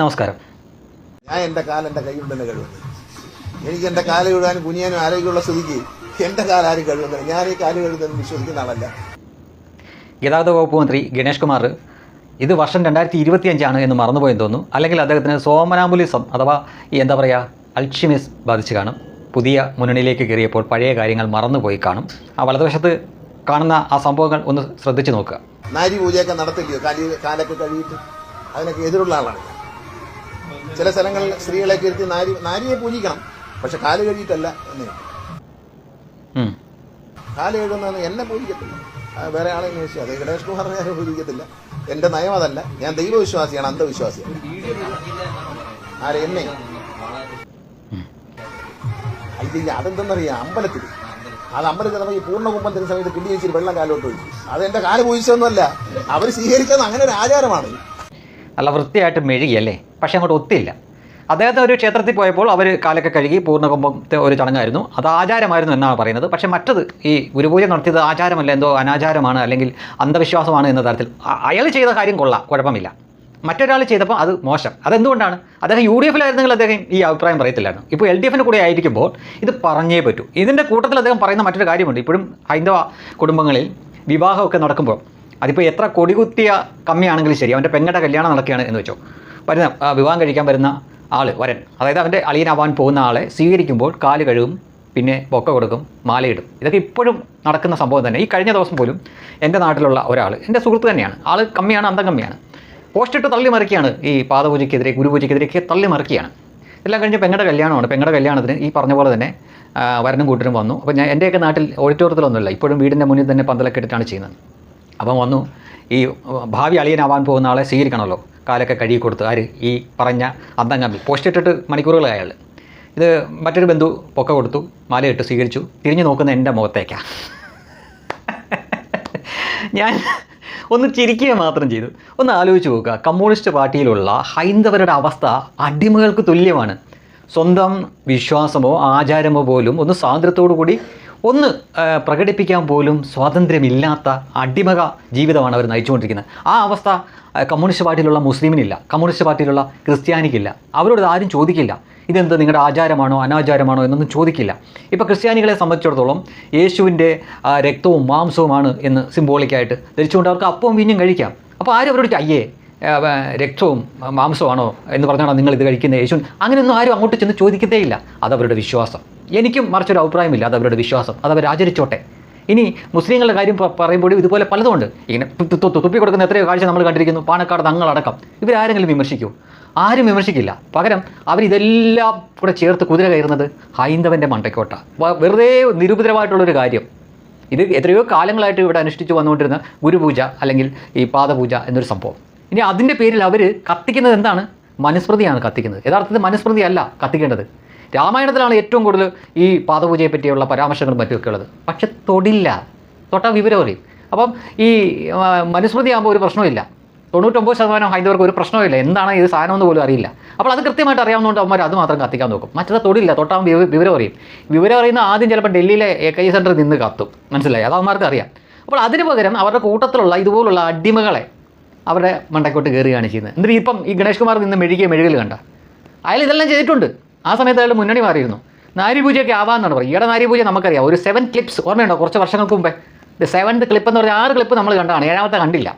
നമസ്കാരം. ഞാൻ എന്റെ കാല എന്റെ കൈ കൊണ്ട് തന്നെ കഴുകുന്നത് എനിക്ക് എന്റെ കാൽ കഴുകാനും കുനിയാനും ആരോഗ്യമുള്ള സ്ഥിതിക്ക് എന്റെ കാല ആരും കഴിവുണ്ട് ഞാൻ ഈ കാല കഴുകുന്നതെന്ന് വിശ്വസിക്കുന്ന ആളല്ല. ഗതാഗത വകുപ്പ് മന്ത്രി ഗണേഷ് കുമാർ ഇത് വർഷം രണ്ടായിരത്തി ഇരുപത്തിയഞ്ചാണ് എന്ന് മറന്നുപോയെന്ന് തോന്നുന്നു. അല്ലെങ്കിൽ അദ്ദേഹത്തിന് സോമനാമ്പുലിസം അഥവാ ഈ എന്താ പറയുക അൾഷിമിസ് ബാധിച്ച് കാണും. പുതിയ മുന്നണിയിലേക്ക് കയറിയപ്പോൾ പഴയ കാര്യങ്ങൾ മറന്നുപോയി കാണും. ആ വലതുവശത്ത് കാണുന്ന ആ സംഭവങ്ങൾ ഒന്ന് ശ്രദ്ധിച്ചു നോക്കുക. നാരി പൂജയൊക്കെ നടത്തില്ലയോ? കാലി കാലൊക്കെ കഴുകിയിട്ട് അതിനൊക്കെ എതിരുള്ള ആളാണ്. ചില സ്ഥലങ്ങളിൽ സ്ത്രീകളെ കയറ്റി നാരി നാരിയെ പൂജിക്കണം. പക്ഷെ കാൽ കഴുകിയിട്ടല്ല എന്ന്. കാൽ കഴുകുന്നതെന്ന് എന്നെ പൂജിക്കത്തില്ല. വേറെ ആളെ ചോദിച്ചു അത് ഗണേഷ് കുമാറിനെ പൂജിക്കത്തില്ല. എന്റെ നയം അതല്ല. ഞാൻ ദൈവവിശ്വാസിയാണ് അന്ധവിശ്വാസിയാണ്. ആരെ എന്നെ? ഇതില്ല അതെന്തെന്നറിയാം? അമ്പലത്തിൽ. അത് അമ്പലത്തിൽ നമുക്ക് ഈ പൂർണ കുമ്പത്തിന് സമയത്ത് കിണ്ടി വെച്ചിട്ട് വെള്ളം കാലോട്ട് ഒഴിച്ചു. അത് എന്റെ കാൽ പൂജിച്ചൊന്നുമല്ല അവർ സ്വീകരിച്ചത് അങ്ങനെ ഒരു ആചാരമാണ്. അല്ല വൃത്തിയായിട്ട് മെഴുകിയല്ലേ പക്ഷെ അങ്ങോട്ട് ഒത്തില്ല. അദ്ദേഹത്തെ ഒരു ക്ഷേത്രത്തിൽ പോയപ്പോൾ അവർ കാലൊക്കെ കഴുകി പൂർണകുംഭത്തെ ഒരു ചടങ്ങായിരുന്നു. അത് ആചാരമായിരുന്നു എന്നാണ് പറയുന്നത്. പക്ഷേ മറ്റത് ഈ ഗുരുപൂജ നടത്തിയത് ആചാരമല്ല എന്തോ അനാചാരമാണ് അല്ലെങ്കിൽ അന്ധവിശ്വാസമാണ് എന്ന തരത്തിൽ. അയാൾ ചെയ്ത കാര്യം കൊള്ളാം കുഴപ്പമില്ല. മറ്റൊരാൾ ചെയ്തപ്പോൾ അത് മോശം. അതെന്തുകൊണ്ടാണ്? അദ്ദേഹം യു ഡി എഫിലായിരുന്നെങ്കിൽ അദ്ദേഹം ഈ അഭിപ്രായം പറയത്തില്ലായിരുന്നു. ഇപ്പോൾ എൽ ഡി എഫിന്റെ കൂടെ ആയിരിക്കുമ്പോൾ ഇത് പറഞ്ഞേ പറ്റൂ. ഇതിന്റെ കൂട്ടത്തിൽ അദ്ദേഹം പറയുന്ന മറ്റൊരു കാര്യമുണ്ട്. ഇപ്പോഴും ഹൈന്ദവ കുടുംബങ്ങളിൽ വിവാഹമൊക്കെ നടക്കുമ്പോൾ അതിപ്പോൾ എത്ര കൊടികുത്തിയ കമ്മിയാണെങ്കിലും ശരി അവന്റെ പെങ്ങളുടെ കല്യാണം നടക്കുകയാണ് എന്ന് വെച്ചോ. വരുന്ന വിവാഹം കഴിക്കാൻ വരുന്ന ആൾ വരൻ. അതായത് അവന്റെ അളിയനാവാൻ പോകുന്ന ആളെ സ്വീകരിക്കുമ്പോൾ കാൽ കഴുകും പിന്നെ പൊക്ക കൊടുക്കും മാലയിടും. ഇതൊക്കെ ഇപ്പോഴും നടക്കുന്ന സംഭവം തന്നെ. ഈ കഴിഞ്ഞ ദിവസം പോലും എന്റെ നാട്ടിലുള്ള ഒരാൾ എന്റെ സുഹൃത്ത് തന്നെയാണ്. ആൾ കമ്മിയാണ് അന്തം കമ്മിയാണ്. പോസ്റ്റിട്ട് തള്ളി മറിക്കുകയാണ്. ഈ പാദപൂജയ്ക്കെതിരെ ഗുരുപൂജയ്ക്കെതിരെയൊക്കെ തള്ളി മറിക്കുകയാണ്. എല്ലാം കഴിഞ്ഞ് പെങ്ങളുടെ കല്യാണമാണ്. പെങ്ങളുടെ കല്യാണത്തിന് ഈ പറഞ്ഞ പോലെ തന്നെ വരനും കൂട്ടരും വന്നു. അപ്പോൾ ഞാൻ എന്റെയൊക്കെ നാട്ടിൽ ഓഡിറ്റോറിയത്തിലൊന്നുമില്ല ഇപ്പോഴും വീടിന്റെ മുന്നിൽ തന്നെ പന്തലൊക്കെ ഇട്ടിട്ടാണ് ചെയ്യുന്നത്. അപ്പം വന്നു. ഈ ഭാവി അളിയനാവാൻ പോകുന്ന ആളെ സ്വീകരിക്കണമല്ലോ. കാലൊക്കെ കഴുകി കൊടുത്ത് ആര് ഈ പറഞ്ഞ അന്തംകമ്പി പോസ്റ്റ് ഇട്ടിട്ട് മണിക്കൂറുകളായ അയാൾ. ഇത് മറ്റൊരു ബന്ധു പൊക്ക കൊടുത്തു. മാലയിട്ട് സ്വീകരിച്ചു. തിരിഞ്ഞു നോക്കുന്ന എന്റെ മുഖത്തേക്കാണ് ഞാൻ ഒന്ന് ചിരിക്കുക മാത്രം ചെയ്തു. ഒന്ന് ആലോചിച്ച് നോക്കുക. കമ്മ്യൂണിസ്റ്റ് പാർട്ടിയിലുള്ള ഹൈന്ദവരുടെ അവസ്ഥ അടിമകൾക്ക് തുല്യമാണ്. സ്വന്തം വിശ്വാസമോ ആചാരമോ പോലും ഒന്ന് സ്വാതന്ത്ര്യത്തോടു കൂടി ഒന്ന് പ്രകടിപ്പിക്കാൻ പോലും സ്വാതന്ത്ര്യമില്ലാത്ത അടിമക ജീവിതമാണ് അവർ നയിച്ചുകൊണ്ടിരിക്കുന്നത്. ആ അവസ്ഥ കമ്മ്യൂണിസ്റ്റ് പാർട്ടിയിലുള്ള മുസ്ലിമിനില്ല കമ്മ്യൂണിസ്റ്റ് പാർട്ടിയിലുള്ള ക്രിസ്ത്യാനിക്കില്ല. അവരോട് ആരും ചോദിക്കില്ല. ഇതെന്ത് നിങ്ങളുടെ ആചാരമാണോ അനാചാരമാണോ എന്നൊന്നും ചോദിക്കില്ല. ഇപ്പോൾ ക്രിസ്ത്യാനികളെ സംബന്ധിച്ചിടത്തോളം യേശുവിന്റെ രക്തവും മാംസവുമാണ് എന്ന് സിംബോളിക്കായിട്ട് ധരിച്ചുകൊണ്ട് അവർക്ക് അപ്പവും വീഞ്ഞും കഴിക്കാം. അപ്പോൾ ആരും അവരോട് അയ്യേ രക്തവും മാംസമാണോ എന്ന് പറഞ്ഞാണോ നിങ്ങൾ ഇത് കഴിക്കുന്ന യേശു അങ്ങനെയൊന്നും ആരും അങ്ങോട്ട് ചെന്ന് ചോദിക്കത്തേയില്ല. അതവരുടെ വിശ്വാസം. എനിക്കും മറിച്ചൊരു അഭിപ്രായമില്ല. അത് അവരുടെ വിശ്വാസം. അത് അവർ ആചരിച്ചോട്ടെ. ഇനി മുസ്ലിങ്ങളുടെ കാര്യം പറയുമ്പോഴും ഇതുപോലെ പലതുമുണ്ട്. ഇങ്ങനെ തുപ്പി കൊടുക്കുന്ന എത്രയോ കാഴ്ച നമ്മൾ കണ്ടിരിക്കുന്നു. പാണക്കാട് തങ്ങളടക്കം. ഇവരാരെങ്കിലും വിമർശിക്കൂ? ആരും വിമർശിക്കില്ല. പകരം അവരിതെല്ലാം കൂടെ ചേർത്ത് കുതിര കയറുന്നത് ഹൈന്ദവന്റെ മണ്ടയ്ക്കോട്ട വെറുതെ നിരുപദ്രവമായിട്ടുള്ളൊരു കാര്യം. ഇത് എത്രയോ കാലങ്ങളായിട്ട് ഇവിടെ അനുഷ്ഠിച്ചു വന്നുകൊണ്ടിരുന്ന ഗുരുപൂജ അല്ലെങ്കിൽ ഈ പാദപൂജ എന്നൊരു സംഭവം. ഇനി അതിന്റെ പേരിൽ അവർ കത്തിക്കുന്നത് എന്താണ്? മനുസ്മൃതിയാണ് കത്തിക്കുന്നത്. യഥാർത്ഥത്തിൽ മനുസ്മൃതി അല്ല കത്തിക്കേണ്ടത്. രാമായണത്തിലാണ് ഏറ്റവും കൂടുതൽ ഈ പാദപൂജയെ പറ്റിയുള്ള പരാമർശങ്ങൾ മറ്റുമൊക്കെ ഉള്ളത്. പക്ഷെ തൊടില്ല. തൊട്ടാൽ വിവരം അറിയും. അപ്പം ഈ മനുസ്മൃതി ആകുമ്പോൾ ഒരു പ്രശ്നമില്ല തൊണ്ണൂറ്റൊമ്പത് ശതമാനം ഹൈന്ദവർക്ക് ഒരു പ്രശ്നമില്ല എന്താണ് ഇത് സാധനം എന്ന് പോലും അറിയില്ല. അപ്പോൾ അത് കൃത്യമായിട്ട് അറിയാവുന്നതുകൊണ്ട് അവന്മാർ അത് മാത്രം കത്തിക്കാൻ നോക്കും. മറ്റത് തൊടില്ല. തൊട്ടാൽ വിവരം അറിയും. വിവരം അറിയുന്ന ആദ്യം ചിലപ്പോൾ ഡൽഹിയിലെ എ കൈ സെന്ററിൽ നിന്ന് കത്തും. മനസ്സിലായി? അത് അവന്മാർക്ക് അറിയാം. അപ്പോൾ അതിന് പകരം അവരുടെ കൂട്ടത്തിലുള്ള ഇതുപോലുള്ള അടിമകളെ അവരുടെ മണ്ടക്കോട്ട് കയറുകയാണ് ചെയ്യുന്നത്. എന്നിട്ട് ഇപ്പം ഈ ഗണേഷ് കുമാർ നിന്ന് മെഴുകിയ മെഴുകൽ കണ്ട. അയാൾ ഇതെല്ലാം ചെയ്തിട്ടുണ്ട്. ആ സമയത്ത് അയാൾ മുന്നണി മാറിയിരുന്നു. നാരിപൂജയൊക്കെ ആവാമെന്നാണ് പറയുക. ഈയിടെ നാരിപൂജ നമുക്കറിയാം. ഒരു സെവൻ ക്ലിപ്സ് ഓർമ്മയുണ്ടോ? കുറച്ച് വർഷങ്ങൾക്ക് മുമ്പേ. ദ സെവൻത് ക്ലിപ്പ് എന്ന് പറഞ്ഞാൽ ആറ് ക്ലിപ്പ് നമ്മൾ കണ്ടതാണ്. ഏഴാമത്തെ കണ്ടില്ല.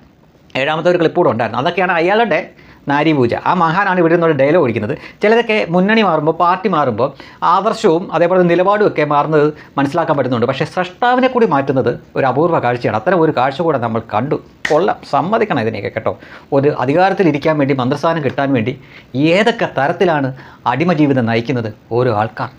ഏഴാമത്തെ ഒരു ക്ലിപ്പ് കൂടെ ഉണ്ടായിരുന്നു. അതൊക്കെയാണ് അയാളുടെ നാരീപൂജ. ആ മഹാനാണ് ഇവിടെ നിന്നൊരു ഡയലോഗ് ഓടിക്കുന്നത് ചിലതൊക്കെ മുന്നണി മാറുമ്പോൾ പാർട്ടി മാറുമ്പോൾ ആദർശവും അതേപോലെ നിലപാടും ഒക്കെ മാറുന്നത് മനസ്സിലാക്കാൻ പറ്റുന്നുണ്ട്. പക്ഷേ സ്രഷ്ടാവിനെ കൂടി മാറ്റുന്നത് ഒരു അപൂർവ കാഴ്ചയാണ്. അത്തരം ഒരു കാഴ്ച കൂടെ നമ്മൾ കണ്ടു. കൊള്ളാം. സമ്മതിക്കണം ഇതിനെയൊക്കെ കേട്ടോ. ഒരു അധികാരത്തിലിരിക്കാൻ വേണ്ടി മന്ത്രിസ്ഥാനം കിട്ടാൻ വേണ്ടി ഏതൊക്കെ തരത്തിലാണ് അടിമ ജീവിതം നയിക്കുന്നത് ഓരോ ആൾക്കാർ.